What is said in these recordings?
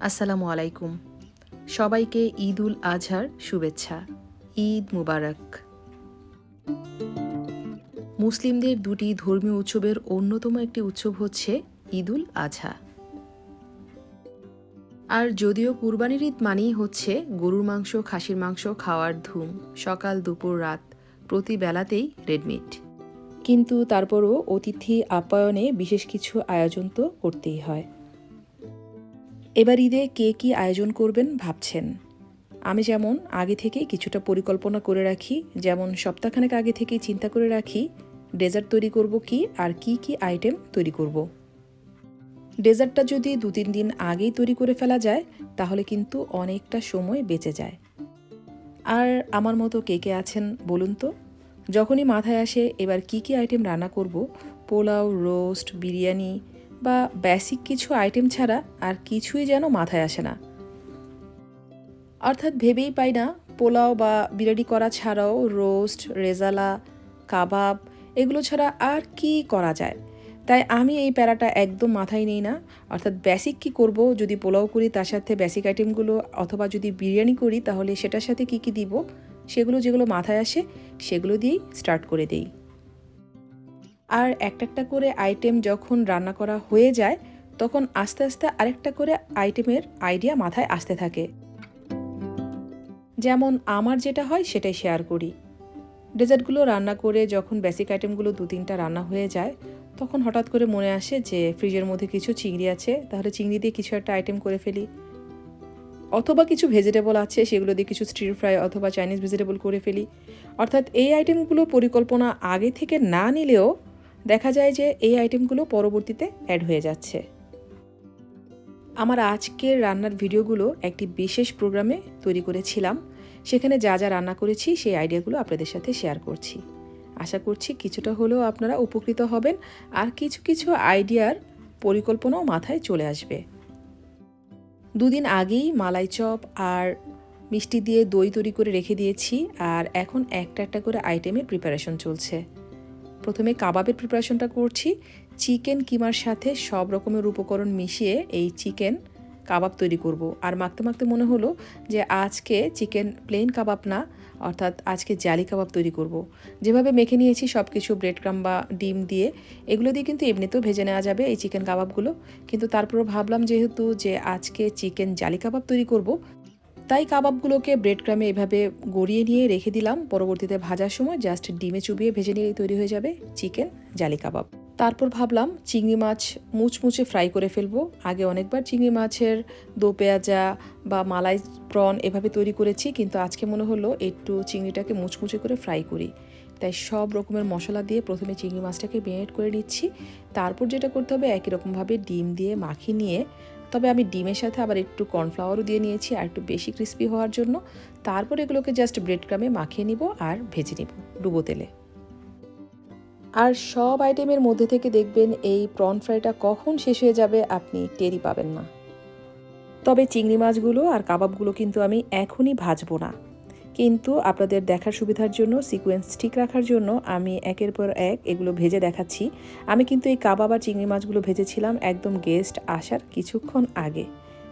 আসসালামু আলাইকুম। সবাইকে ঈদ উল আজহার শুভেচ্ছা। ঈদ মুবারক। মুসলিমদের দুটি ধর্মীয় উৎসবের অন্যতম একটি উৎসব হচ্ছে ঈদ উল আজহা। আর যদিও কুরবানির ঈদ মানেই হচ্ছে গরুর মাংস, খাসির মাংস খাওয়ার ধুম, সকাল, দুপুর, রাত প্রতি বেলাতেই রেডমিট কিন্তু তারপরও অতিথি আপ্যায়নে বিশেষ কিছু আয়োজন তো করতেই হয়। এবার ঈদে কে কী আয়োজন করবেন ভাবছেন। আমি যেমন আগে থেকেই কিছুটা পরিকল্পনা করে রাখি, যেমন সপ্তাহখানেক আগে থেকেই চিন্তা করে রাখি, ডেজার্ট তৈরি করব কি আর কি কি আইটেম তৈরি করব। ডেজার্টটা যদি দু তিন দিন আগেই তৈরি করে ফেলা যায়, তাহলে কিন্তু অনেকটা সময় বেঁচে যায়। আর আমার মতো কে কে আছেন বলুন তো? যখনই মাথায় আসে এবার কি কি আইটেম রান্না করব, পোলাও রোস্ট বিরিয়ানি বা বেসিক কিছু আইটেম ছাড়া আর কিছুই যেন মাথায় আসে না। অর্থাৎ ভেবেই পাই না, পোলাও বা বিরিয়ানি করা ছাড়াও রোস্ট রেজালা, কাবাব এগুলো ছাড়া আর কি করা যায়? তাই আমি এই প্যারাটা একদম মাথায় নিই না। অর্থাৎ বেসিক কি করব, যদি পোলাও করি তার সাথে বেসিক আইটেমগুলো অথবা যদি বিরিয়ানি করি তাহলে সেটার সাথে কি কি দিব? সেগুলো যেগুলো মাথায় আসে, সেগুলো দিয়েই স্টার্ট করে দেই। আর একটা একটা করে আইটেম যখন রান্না করা হয়ে যায়, তখন আস্তে আস্তে আরেকটা করে আইটেমের আইডিয়া মাথায় আসতে থাকে। যেমন আমার যেটা হয়, সেটাই শেয়ার করি। ডেজার্টগুলো রান্না করে যখন বেসিক আইটেমগুলো দু তিনটা রান্না হয়ে যায়, তখন হঠাৎ করে মনে আসে যে ফ্রিজের মধ্যে কিছু চিংড়ি আছে, তাহলে চিংড়ি দিয়ে কিছু একটা আইটেম করে ফেলি। অথবা কিছু ভেজিটেবল আছে, সেগুলো দিয়ে কিছু স্টির ফ্রাই অথবা চাইনিজ ভেজিটেবল করে ফেলি। অর্থাৎ এই আইটেমগুলো পরিকল্পনা আগে থেকে না নিলেও দেখা যায় যে এই আইটেমগুলো পরবর্তীতে অ্যাড হয়ে যাচ্ছে। আমার আজকের রান্নার ভিডিওগুলো একটি বিশেষ প্রোগ্রামে তৈরি করেছিলাম। সেখানে যা যা রান্না করেছি, সেই আইডিয়াগুলো আপনাদের সাথে শেয়ার করছি। আশা করছি কিছুটা হলেও আপনারা উপকৃত হবেন, আর কিছু কিছু আইডিয়ার পরিকল্পনাও মাথায় চলে আসবে। দুদিন আগেই মালাই চপ আর মিষ্টি দিয়ে দই তৈরি করে রেখে দিয়েছি আর এখন একটা একটা করে আইটেমের প্রিপারেশন চলছে। প্রথমে কাবাবের প্রিপারেশনটা করছি। চিকেন কিমার সাথে সব রকমের উপকরণ মিশিয়ে এই চিকেন কাবাব তৈরি করব। আর মাখতে মাখতে মনে হলো যে আজকে চিকেন প্লেন কাবাব না, অর্থাৎ আজকে জালি কাবাব তৈরি করব। যেভাবে মেখে নিয়েছি সব কিছু ব্রেড ক্রাম বা ডিম দিয়ে, এগুলো দিয়ে কিন্তু এমনিতেও ভেজে নেওয়া যাবে এই চিকেন কাবাবগুলো। কিন্তু তারপরও ভাবলাম যেহেতু যে আজকে চিকেন জালি কাবাব তৈরি করব, তাই কাবাবগুলোকে ব্রেড ক্রামে এভাবে গড়িয়ে নিয়ে রেখে দিলাম। পরবর্তীতে ভাজার সময় জাস্ট ডিমে চুবিয়ে ভেজে নিলেই তৈরি হয়ে যাবে চিকেন জালি কাবাব। তারপর ভাবলাম চিংড়ি মাছ মুচমুচে ফ্রাই করে ফেলব। আগে অনেকবার চিংড়ি মাছের দো পেঁয়াজা বা মালাই প্রন এভাবে তৈরি করেছি, কিন্তু আজকে মনে হলো একটু চিংড়িটাকে মুচমুচে করে ফ্রাই করি। তাই সব রকমের মশলা দিয়ে প্রথমে চিংড়ি মাছটাকে মেরিনেট করে নিচ্ছি। তারপর যেটা করতে হবে, একই রকমভাবে ডিম দিয়ে মাখিয়ে নিয়ে, তবে আমি ডিমের সাথে আবার একটু কর্নফ্লাওয়ারও দিয়ে নিয়েছি, আর একটু বেশি ক্রিস্পি হওয়ার জন্য। তারপর এগুলোকে জাস্ট ব্রেড ক্রামে মাখিয়ে নিব আর ভেজে নিব ডুবো তেলে। আর সব আইটেমের মধ্যে থেকে দেখবেন এই প্রন ফ্রাইটা কখন শেষ হয়ে যাবে আপনি টেরই পাবেন না। তবে চিংড়ি মাছগুলো আর কাবাবগুলো কিন্তু আমি এখনই ভাজবো না। কিন্তু আপনাদের দেখার সুবিধার জন্য সিকোয়েন্স ঠিক রাখার জন্য আমি একের পর এক এগুলো ভেজে দেখাচ্ছি। আমি কিন্তু এই কাবাব আর চিংড়ি মাছগুলো ভেজেছিলাম একদম গেস্ট আসার কিছুক্ষণ আগে।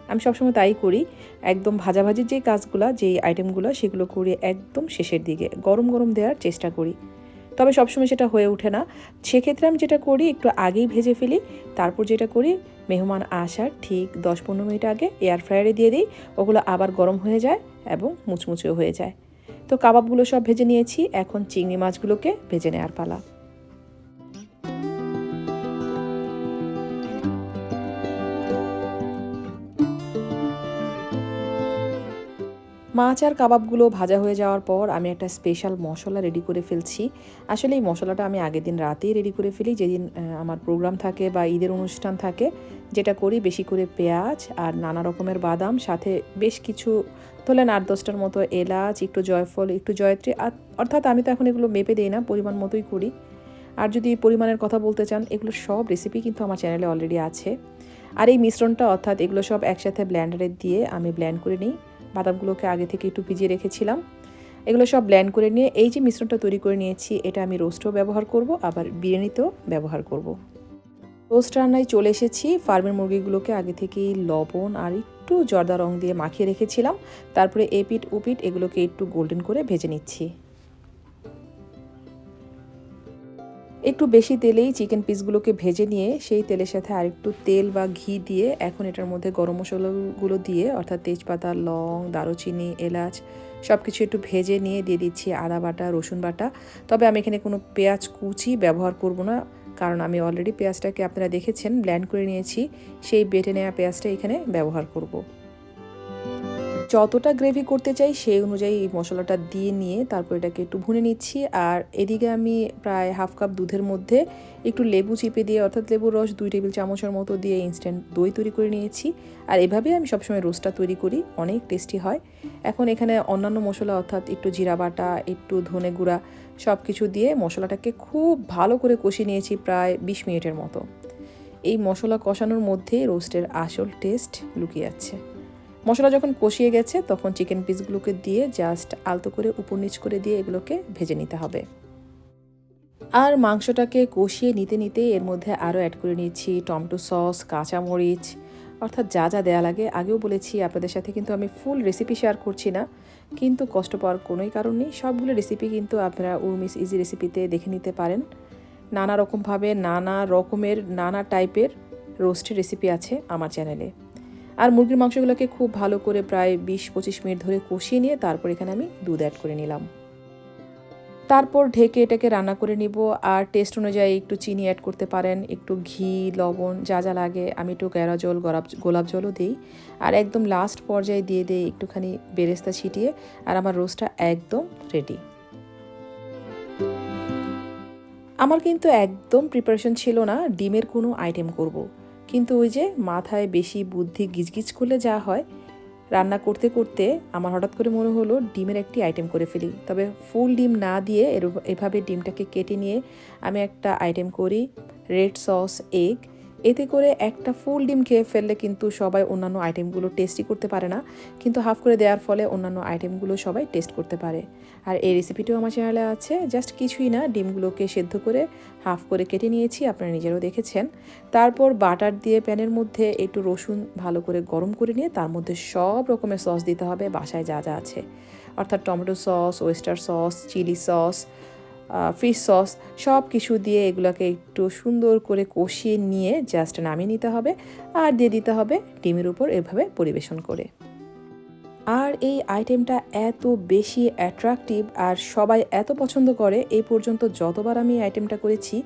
আমি সবসময় তাই করি। একদম ভাজাভাজির যে কাজগুলো, যেই আইটেমগুলো সেগুলো করি একদম শেষের দিকে, গরম গরম দেওয়ার চেষ্টা করি। তবে সবসময় সেটা হয়ে ওঠে না। সেক্ষেত্রে আমি যেটা করি, একটু আগেই ভেজে ফেলি। তারপর যেটা করি, মেহমান আসার ঠিক দশ পনেরো মিনিট আগে এয়ার ফ্রায়ারে দিয়ে দিই। ওগুলো আবার গরম হয়ে যায় এবং মুচমুচেও হয়ে যায়। তো কাবাবগুলো সব ভেজে নিয়েছি। এখন চিংড়ি মাছগুলোকে ভেজে নেওয়ার পালা। মাছ আর কাবাবগুলো ভাজা হয়ে যাওয়ার পর আমি একটা স্পেশাল মশলা রেডি করে ফেলছি। আসলে এই মশলাটা আমি আগের দিন রাতেই রেডি করে ফেলি, যেদিন আমার প্রোগ্রাম থাকে বা ঈদের অনুষ্ঠান থাকে, যেটা করি বেশি করে পেঁয়াজ আর নানা রকমের বাদাম, সাথে বেশ কিছু ধরলেন আট দশটার মতো এলাচ, একটু জয়ফল, একটু জয়ত্রী অর্থাৎ আমি তো এখন এগুলো মেপে দিই না, পরিমাণ মতোই করি। আর যদি পরিমাণের কথা বলতে চান, এগুলো সব রেসিপি কিন্তু আমার চ্যানেলে অলরেডি আছে। আর এই মিশ্রণটা অর্থাৎ এগুলো সব একসাথে ব্ল্যান্ডারে দিয়ে আমি ব্ল্যান্ড করে নিই। বাদামগুলোকে আগে থেকে একটু ভিজিয়ে রেখেছিলাম। এগুলো সব ব্ল্যান্ড করে নিয়ে এই যে মিশ্রণটা তৈরি করে নিয়েছি, এটা আমি রোস্টও ব্যবহার করব, আবার বিরিয়ানিতেও ব্যবহার করব। রোস্ট রান্নায় চলে এসেছি ফার্মের মুরগিগুলোকে আগে থেকেই লবণ আর একটু জর্দা রং দিয়ে মাখিয়ে রেখেছিলাম। তারপরে এপিট উপিট এগুলোকে একটু গোল্ডেন করে ভেজে নিচ্ছি। একটু বেশি তেলেই চিকেন পিসগুলোকে ভেজে নিয়ে সেই তেলের সাথে আরেকটু তেল বা ঘি দিয়ে এখন এটার মধ্যে গরম মশলাগুলো দিয়ে, অর্থাৎ তেজপাতা, লং, দারুচিনি, এলাচ সব কিছু একটু ভেজে নিয়ে দিয়ে দিচ্ছি আদা বাটা, রসুন বাটা তবে আমি এখানে কোনো পেঁয়াজ কুচি ব্যবহার করব না, কারণ আমি অলরেডি পেঁয়াজটাকে আপনারা দেখেছেন ব্ল্যান্ড করে নিয়েছি, সেই বেটে নেওয়া পেঁয়াজটা এখানে ব্যবহার করব। যতটা গ্রেভি করতে চাই, সেই অনুযায়ী এই মশলাটা দিয়ে নিয়ে তারপর এটাকে একটু ভুনে নিচ্ছি। আর এদিকে আমি প্রায় হাফ কাপ দুধের মধ্যে একটু লেবু চিপে দিয়ে, অর্থাৎ লেবুর রস দুই টেবিল চামচের মতো দিয়ে ইনস্ট্যান্ট দই তৈরি করে নিয়েছি। আর এভাবে আমি সবসময় রোস্টটা তৈরি করি, অনেক টেস্টি হয়। এখন এখানে অন্যান্য মশলা, অর্থাৎ একটু জিরা বাটা, একটু ধনে গুঁড়া সব কিছু দিয়ে মশলাটাকে খুব ভালো করে কষিয়ে নিয়েছি প্রায় বিশ মিনিটের মতো। এই মশলা কষানোর মধ্যেই রোস্টের আসল টেস্ট লুকিয়ে আছে। মশলা যখন কষিয়ে গেছে, তখন চিকেন পিসগুলোকে দিয়ে জাস্ট আলতো করে উপর নিচ করে দিয়ে এগুলোকে ভেজে নিতে হবে। আর মাংসটাকে কষিয়ে নিতে নিতে এর মধ্যে আরও অ্যাড করে নিচ্ছি টমেটো সস কাঁচামরিচ, অর্থাৎ যা যা দেয়া লাগে। আগেও বলেছি, আপনাদের সাথে কিন্তু আমি ফুল রেসিপি শেয়ার করছি না, কিন্তু কষ্ট পাওয়ার কোনোই কারণ নেই। সবগুলো রেসিপি কিন্তু আপনারা উর্মিস ইজি রেসিপিতে দেখে নিতে পারেন। নানা রকমভাবে নানা রকমের, নানা টাইপের রোস্টের রেসিপি আছে আমার চ্যানেলে আর মুরগির মাংসগুলোকে খুব ভালো করে প্রায় বিশ পঁচিশ মিনিট ধরে কষিয়ে নিয়ে তারপর এখানে আমি দুধ অ্যাড করে নিলাম। তারপর ঢেকে এটাকে রান্না করে নিব আর টেস্ট অনুযায়ী একটু চিনি অ্যাড করতে পারেন, একটু ঘি, লবণ যা যা লাগে, আমি একটু গ্যারা জল গোলাপ গোলাপ জলও দিই। আর একদম লাস্ট পর্যায়ে দিয়ে দিই একটুখানি বেরেস্তা ছিটিয়ে আর আমার রোস্টটা একদম রেডি আমার কিন্তু একদম প্রিপারেশন ছিল না, ডিমের কোনো আইটেম করব। কিন্তু ওই যে মাথায় বেশি বুদ্ধি গিজগিজ করলে যা হয়, রান্না করতে করতে আমার হঠাৎ করে মনে হলো ডিমের একটি আইটেম করে ফেলি। তবে ফুল ডিম না দিয়ে এভাবে ডিমটাকে কেটে নিয়ে আমি একটা আইটেম করি রেড সস এগ এতে করে একটা ফুল ডিম খেয়ে ফেললে কিন্তু সবাই অন্যান্য আইটেমগুলো টেস্টই করতে পারে না। কিন্তু হাফ করে দেওয়ার ফলে অন্যান্য আইটেমগুলো সবাই টেস্ট করতে পারে। আর এই রেসিপিটিও আমার চ্যানেলে আছে। জাস্ট কিছুই না, ডিমগুলোকে সেদ্ধ করে হাফ করে কেটে নিয়েছি, আপনারা নিজেরও দেখেছেন। তারপর বাটার দিয়ে প্যানের মধ্যে একটু রসুন ভালো করে গরম করে নিয়ে তার মধ্যে সব রকমের সস দিতে হবে, বাসায় যা যা আছে। অর্থাৎ tomato sauce oyster sauce chilli sauce fish sauce সব কিছু দিয়ে এগুলোকে একটু সুন্দর করে কষিয়ে নিয়ে জাস্ট নামিয়ে নিতে হবে আর দিয়ে দিতে হবে ডিমের উপর এভাবে পরিবেশন করে। আর এই আইটেমটা এত বেশি অ্যাট্রাকটিভ আর সবাই এত পছন্দ করে, এই পর্যন্ত যতবার আমি এই আইটেমটা করেছি,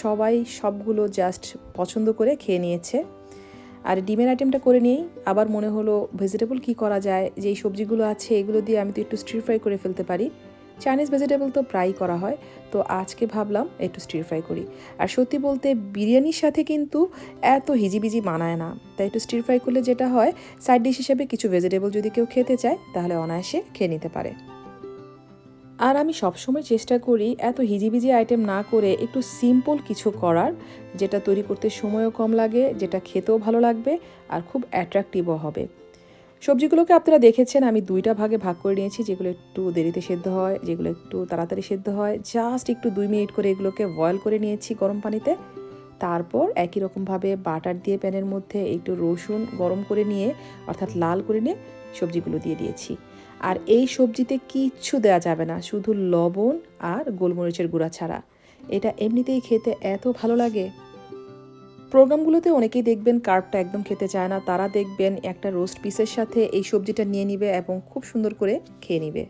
সবাই সবগুলো জাস্ট পছন্দ করে খেয়ে নিয়েছে। আর ডিমের আইটেমটা করে নিয়েই আবার মনে হলো ভেজিটেবল কি করা যায়, যেই সবজিগুলো আছে এগুলো দিয়ে আমি তো একটু স্টির ফ্রাই করে ফেলতে পারি। চাইনিজ ভেজিটেবল তো প্রায়ই করা হয়, তো আজকে ভাবলাম একটু স্টির ফ্রাই করি। আর সত্যি বলতে বিরিয়ানির সাথে কিন্তু এত হিজিবিজি মানায় না। তাই একটু স্টির ফ্রাই করলে যেটা হয় সাইড ডিশ হিসেবে কিছু ভেজিটেবল যদি কেউ খেতে চায়, তাহলে অনায়াসে খেয়ে নিতে পারে। আর আমি সবসময় চেষ্টা করি এত হিজিবিজি আইটেম না করে একটু সিম্পল কিছু করার, যেটা তৈরি করতে সময়ও কম লাগে, যেটা খেতেও ভালো লাগবে, আর খুব অ্যাট্রাকটিভও হবে। সবজিগুলোকে আপনারা দেখেছেন, আমি দুইটা ভাগে ভাগ করে নিয়েছি, যেগুলো একটু দেরিতে সেদ্ধ হয়, যেগুলো একটু তাড়াতাড়ি সেদ্ধ হয়। জাস্ট একটু দুই মিনিট করে এগুলোকে বয়েল করে নিয়েছি গরম পানিতে। তারপর একই রকমভাবে বাটার দিয়ে প্যানের মধ্যে একটু রসুন গরম করে নিয়ে, অর্থাৎ লাল করে নিয়ে সবজিগুলো দিয়ে দিয়েছি। আর এই সবজিতে কিচ্ছু দেওয়া যাবে না, শুধু লবণ আর গোলমরিচের গুঁড়া ছাড়া। এটা এমনিতেই খেতে এত ভালো লাগে। প্রোগ্রামগুলোতে অনেকেই দেখবেন কার্পটা একদম খেতে চায় না। তারা দেখবেন একটা রোস্ট পিসের সাথে এই সবজিটা নিয়ে নিবে এবং খুব সুন্দর করে খেয়ে নিবে।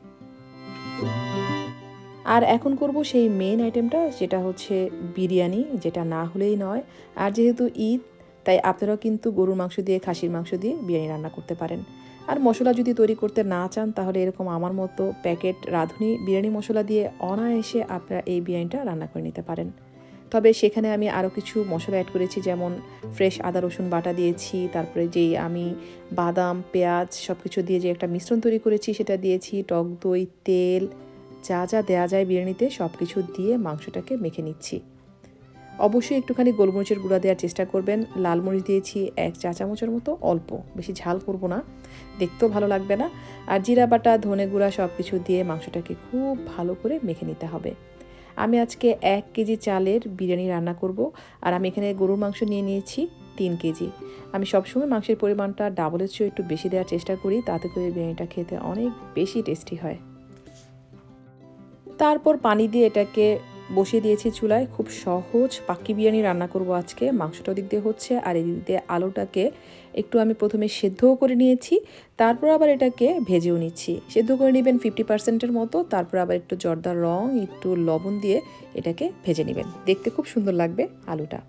আর এখন করব সেই মেন আইটেমটা যেটা হচ্ছে বিরিয়ানি, যেটা না হলেই নয়। আর যেহেতু ঈদ, তাই আপনারাও কিন্তু গরুর মাংস দিয়ে, খাসির মাংস দিয়ে বিরিয়ানি রান্না করতে পারেন। আর মশলা যদি তৈরি করতে না চান, তাহলে এরকম আমার মতো প্যাকেট রাঁধুনি বিরিয়ানি মশলা দিয়ে অনায়াসে আপনারা এই বিরিয়ানিটা রান্না করে নিতে পারেন। তবে সেখানে আমি আরও কিছু মশলা অ্যাড করেছি, যেমন ফ্রেশ আদা, রসুন বাটা দিয়েছি, তারপরে যেই আমি বাদাম, পেঁয়াজ সব কিছু দিয়ে যে একটা মিশ্রণ তৈরি করেছি সেটা দিয়েছি, টক দই, তেল, যা যা দেওয়া যায় বিরিয়ানিতে সব কিছু দিয়ে মাংসটাকে মেখে নিচ্ছি। অবশ্যই একটুখানি গোলমরিচের গুঁড়া দেওয়ার চেষ্টা করবেন, লাল মরিচ দিয়েছি এক চা চামচের মতো, অল্প, বেশি ঝাল করব না, দেখতেও ভালো লাগবে না। আর জিরা বাটা, ধনে গুঁড়া সব কিছু দিয়ে মাংসটাকে খুব ভালো করে মেখে নিতে হবে। আমি আজকে এক কেজি চালের বিরিয়ানি রান্না করব, আর আমি এখানে গরুর মাংস নিয়ে নিয়েছি তিন কেজি। আমি সবসময় মাংসের পরিমাণটা ডাবলের চেয়েও একটু বেশি দেওয়ার চেষ্টা করি, তাতে করে বিরিয়ানিটা খেতে অনেক বেশি টেস্টি হয়। তারপর পানি দিয়ে এটাকে বসিয়ে দিয়েছি চুলায়। খুব সহজ পাক্কি বিরিয়ানি রান্না করব আজকে। মাংসটা দিক দিয়ে হচ্ছে আর এদিক দিয়ে আলুটাকে একটু আমি প্রথমে সেদ্ধও করে নিয়েছি, তারপর আবার এটাকে ভেজেও নিচ্ছি। সেদ্ধ করে নেবেন ফিফটি পার্সেন্টের মতো, তারপর আবার একটু জর্দার রং, একটু লবণ দিয়ে এটাকে ভেজে নেবেন। দেখতে খুব সুন্দর লাগবে আলুটা।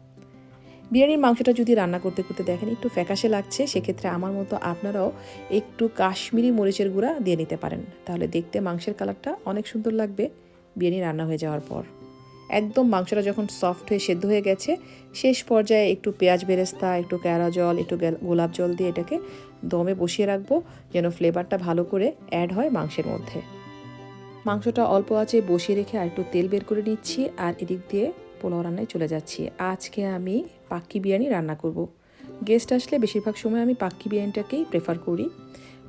বিরিয়ানির মাংসটা যদি রান্না করতে করতে দেখেন একটু ফ্যাকাশে লাগছে, সেক্ষেত্রে আমার মতো আপনারাও একটু কাশ্মীরি মরিচের গুঁড়া দিয়ে নিতে পারেন। তাহলে দেখতে মাংসের কালারটা অনেক সুন্দর লাগবে। বিরিয়ানি রান্না হয়ে যাওয়ার পর। একদম মাংসটা যখন সফট হয়ে সেদ্ধ হয়ে গেছে, শেষ পর্যায়ে একটু পেঁয়াজ বেরেস্তা, একটু ক্যারা জল, একটু গোলাপ জল দিয়ে এটাকে দমে বসিয়ে রাখব, যেন ফ্লেভারটা ভালো করে অ্যাড হয় মাংসের মধ্যে। মাংসটা অল্প আছে বসিয়ে রেখে আর একটু তেল বের করে নিচ্ছি আর এদিক দিয়ে পোলাও রান্নায় চলে যাচ্ছি। আজকে আমি পাক্কি বিরিয়ানি রান্না করব। গেস্ট আসলে বেশিরভাগ সময় আমি পাক্কি বিরিয়ানিটাকেই প্রেফার করি।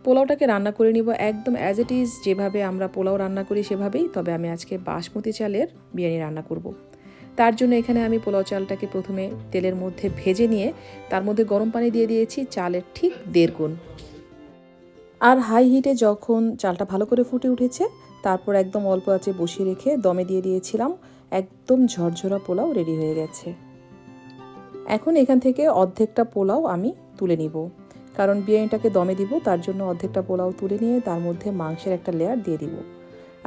পোলাওটাকে রান্না করে নিব একদম অ্যাজ ইট ইজ যেভাবে আমরা পোলাও রান্না করি সেভাবেই, তবে আমি আজকে বাসমতি চালের বিরিয়ানি রান্না করব। তার জন্য এখানে আমি পোলাও চালটাকে প্রথমে তেলের মধ্যে ভেজে নিয়ে, তার মধ্যে গরম পানি দিয়ে দিয়েছি চালের ঠিক দেড় গুণ। আর হাই হিটে যখন চালটা ভালো করে ফুটে উঠেছে, তারপর একদম অল্প আছে বসিয়ে রেখে দমে দিয়ে দিয়েছিলাম, একদম ঝরঝরা পোলাও রেডি হয়ে গেছে। এখন এখান থেকে অর্ধেকটা পোলাও আমি তুলে নিব। কারণ বিরিয়ানিটাকে দমে দিব, তার জন্য অর্ধেকটা পোলাও তুলে নিয়ে তার মধ্যে মাংসের একটা লেয়ার দিয়ে দিব।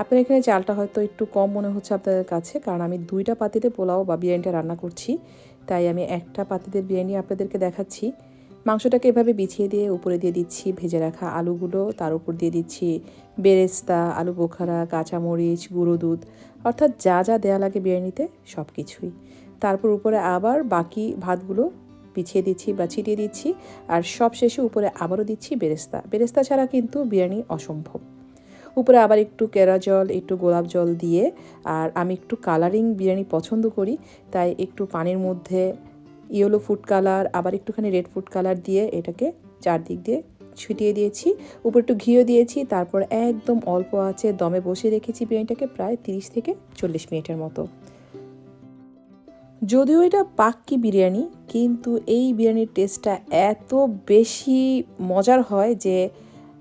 আপনার এখানে চালটা হয়তো একটু কম মনে হচ্ছে আপনাদের কাছে, কারণ আমি দুইটা পাতিতে পোলাও বা বিরিয়ানিটা রান্না করছি, তাই আমি একটা পাতিতে বিরিয়ানি আপনাদেরকে দেখাচ্ছি। মাংসটাকে এভাবে বিছিয়ে দিয়ে উপরে দিয়ে দিচ্ছি, ভেজে রাখা আলুগুলো, তার উপর দিয়ে দিচ্ছি বেরেস্তা, আলু বোখারা, কাঁচামরিচ, গুঁড়ো দুধ, অর্থাৎ যা যা দেয়া লাগে বিরিয়ানিতে সব কিছুই তারপর উপরে আবার বাকি ভাতগুলো বিছিয়ে দিচ্ছি বা ছিটিয়ে দিচ্ছি, আর সব শেষে উপরে আবারও দিচ্ছি বেরেস্তা। বেরেস্তা ছাড়া কিন্তু বিরিয়ানি অসম্ভব। উপরে আবার একটু কেরা জল, একটু গোলাপ জল দিয়ে, আর আমি একটু কালারিং বিরিয়ানি পছন্দ করি, তাই একটু পানির মধ্যে ইয়েলো ফুড কালার, আবার একটুখানি রেড ফুড কালার দিয়ে এটাকে চারদিক দিয়ে ছিটিয়ে দিয়েছি। উপর একটু ঘিও দিয়েছি, তারপর একদম অল্প আছে দমে বসে রেখেছি বিরিয়ানিটাকে প্রায় তিরিশ থেকে চল্লিশ মিনিটের মতো। যদিও এটা পাক্কি বিরিয়ানি, কিন্তু এই বিরিয়ানির টেস্টটা এত বেশি মজার হয় যে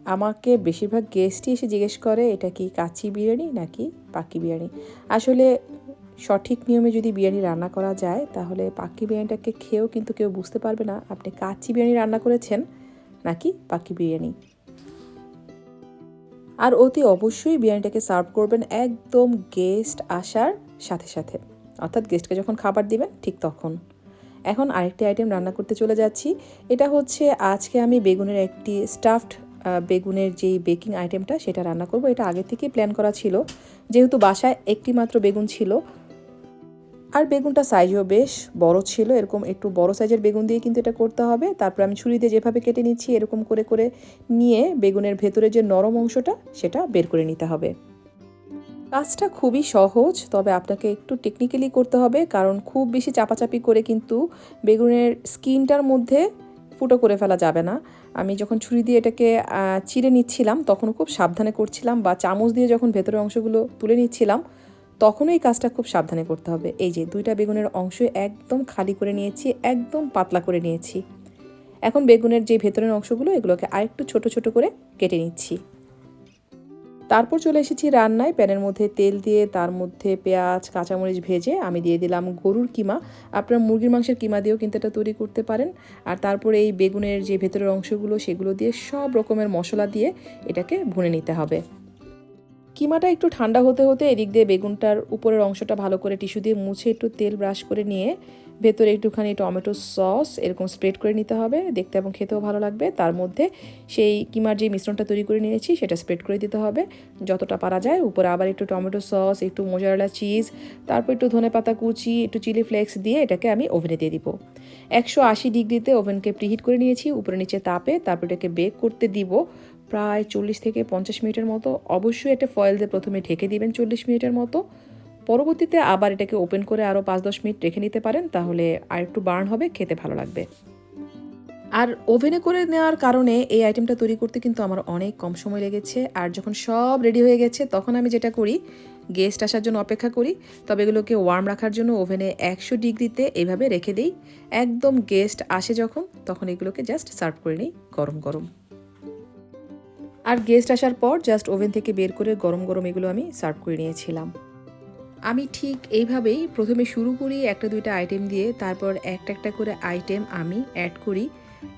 আমাকে বেশিরভাগ গেস্টই এসে জিজ্ঞেস করে, এটা কি কাচি বিরিয়ানি নাকি পাক্কি বিরিয়ানি? আসলে সঠিক নিয়মে যদি বিরিয়ানি রান্না করা যায়, তাহলে পাক্কি বিরিয়ানিটাকে খেয়েও কিন্তু কেউ বুঝতে পারবে না, আপনি কাচি বিরিয়ানি রান্না করেছেন নাকি পাক্কি বিরিয়ানি? আর অতি অবশ্যই বিরিয়ানিটাকে সার্ভ করবেন একদম গেস্ট আসার সাথে সাথে। অর্থাৎ গেস্টকে যখন খাবার দিবেন, ঠিক তখন। এখন আরেকটি আইটেম রান্না করতে চলে যাচ্ছি। এটা হচ্ছে আজকে আমি বেগুনের একটি স্টাফড বেগুনের যেই বেকিং আইটেমটা সেটা রান্না করব। এটা আগে থেকেই প্ল্যান করা ছিল। যেহেতু বাসায় একটি মাত্র বেগুন ছিল। আর বেগুনটা সাইজও বেশ বড় ছিল। এরকম একটু বড় সাইজের বেগুন দিয়ে কিন্তু এটা করতে হবে। তারপর আমি ছুরি দিয়ে যেভাবে কেটে নিচ্ছি, এরকম করে করে নিয়ে বেগুনের ভেতরে যে নরম অংশটা, সেটা বের করে নিতে হবে। কাজটা খুবই সহজ, তবে আপনাকে একটু টেকনিক্যালি করতে হবে, কারণ খুব বেশি চাপাচাপি করে কিন্তু বেগুনের স্কিনটার মধ্যে ফুটো করে ফেলা যাবে না। আমি যখন ছুরি দিয়ে এটাকে চিড়ে নিচ্ছিলাম, তখন খুব সাবধানে করছিলাম বা চামচ দিয়ে যখন ভেতরের অংশগুলো তুলে নিচ্ছিলাম তখনও এই কাজটা খুব সাবধানে করতে হবে। এই যে, দুইটা বেগুনের অংশ একদম খালি করে নিয়েছি, একদম পাতলা করে নিয়েছি। এখন বেগুনের যে ভেতরের অংশগুলো, এগুলোকে আরেকটু ছোট ছোট করে কেটে নিচ্ছি। তারপর চলে এসেছি রান্নায়। প্যানের মধ্যে তেল দিয়ে, তার মধ্যে পেঁয়াজ, কাঁচামরিচ ভেজে আমি দিয়ে দিলাম গরুর কিমা। আপনার মুরগির মাংসের কিমা দিয়েও কিন্তু এটা তৈরি করতে পারেন। আর তারপরে এই বেগুনের যে ভেতরের অংশগুলো, সেগুলো দিয়ে সব রকমের মশলা দিয়ে এটাকে ভুনে নিতে হবে। কিমাটা একটু ঠান্ডা হতে হতে এদিক দিয়ে বেগুনটার উপরের অংশটা ভালো করে টিস্যু দিয়ে মুছে একটু তেল ব্রাশ করে নিয়ে ভেতরে একটুখানি টমেটো সস এরকম স্প্রেড করে নিতে হবে, দেখতে এবং খেতেও ভালো লাগবে। তার মধ্যে সেই কিমার যে মিশ্রণটা তৈরি করে নিয়েছি, সেটা স্প্রেড করে দিতে হবে। যতটা পারা যায়, উপরে আবার একটু টমেটো সস, একটু মোজারেলা চিজ তারপর একটু ধনে পাতা কুচি, একটু চিলি ফ্লেক্স দিয়ে এটাকে আমি ওভেনে দিয়ে দিব। একশো আশি ডিগ্রিতে ওভেনকে প্রিহিট করে নিয়েছি, উপরে নিচে তাপে, তারপর এটাকে বেক করতে দিব প্রায় চল্লিশ থেকে পঞ্চাশ মিনিটের মতো। অবশ্যই এটা ফয়েল দিয়ে প্রথমে ঢেকে দিবেন চল্লিশ মিনিটের মতো। পরবর্তীতে আবার এটাকে ওপেন করে আরও পাঁচ দশ মিনিট রেখে নিতে পারেন, তাহলে আর একটু বার্ন হবে, খেতে ভালো লাগবে। আর ওভেনে করে নেওয়ার কারণে এই আইটেমটা তৈরি করতে কিন্তু আমার অনেক কম সময় লেগেছে। আর যখন সব রেডি হয়ে গেছে, তখন আমি যেটা করি গেস্ট আসার জন্য অপেক্ষা করি, তবে এগুলোকে ওয়ার্ম রাখার জন্য ওভেনে একশো ডিগ্রিতে এইভাবে রেখে দিই। একদম গেস্ট আসে যখন, তখন এগুলোকে জাস্ট সার্ভ করে নিই গরম গরম। আর গেস্ট আসার পর জাস্ট ওভেন থেকে বের করে গরম গরম এগুলো আমি সার্ভ করে নিয়েছিলাম। আমি ঠিক এইভাবেই প্রথমে শুরু করি একটা দুইটা আইটেম দিয়ে, তারপর একটা একটা করে আইটেম আমি অ্যাড করি।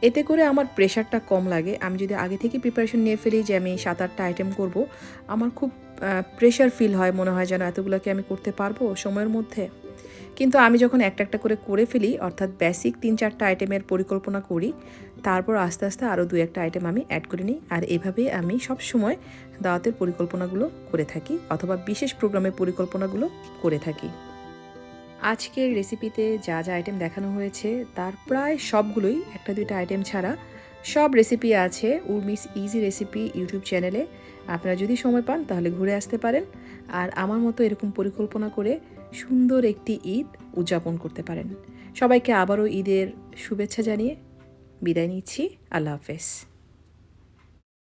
এতে করে আমার প্রেশারটা কম লাগে। আমি যদি আগে থেকে প্রিপারেশন নিয়ে ফেলি যে আমি সাত আটটা আইটেম করব, আমার খুব প্রেশার ফিল হয়, মনে হয় যেন এতগুলোকে আমি করতে পারব সময়ের মধ্যে। কিন্তু আমি যখন একটা একটা করে করে ফেলি, অর্থাৎ বেসিক তিন চারটা আইটেমের পরিকল্পনা করি, তারপর আস্তে আস্তে আরও দু একটা আইটেম আমি অ্যাড করে নিই। আর এভাবেই আমি সব সময় দাওয়াতের পরিকল্পনাগুলো করে থাকি, অথবা বিশেষ প্রোগ্রামের পরিকল্পনাগুলো করে থাকি। আজকের রেসিপিতে যা যা আইটেম দেখানো হয়েছে, তার প্রায় সবগুলোই, একটা দুইটা আইটেম ছাড়া সব রেসিপি আছে উর্মিস ইজি রেসিপি ইউটিউব চ্যানেলে আপনারা যদি সময় পান, তাহলে ঘুরে আসতে পারেন। আর আমার মতো এরকম পরিকল্পনা করে সুন্দর একটি ঈদ উদযাপন করতে পারেন। সবাইকে আবারও ঈদের শুভেচ্ছা জানিয়ে বিদায় নিচ্ছি। আল্লাহ হাফেজ।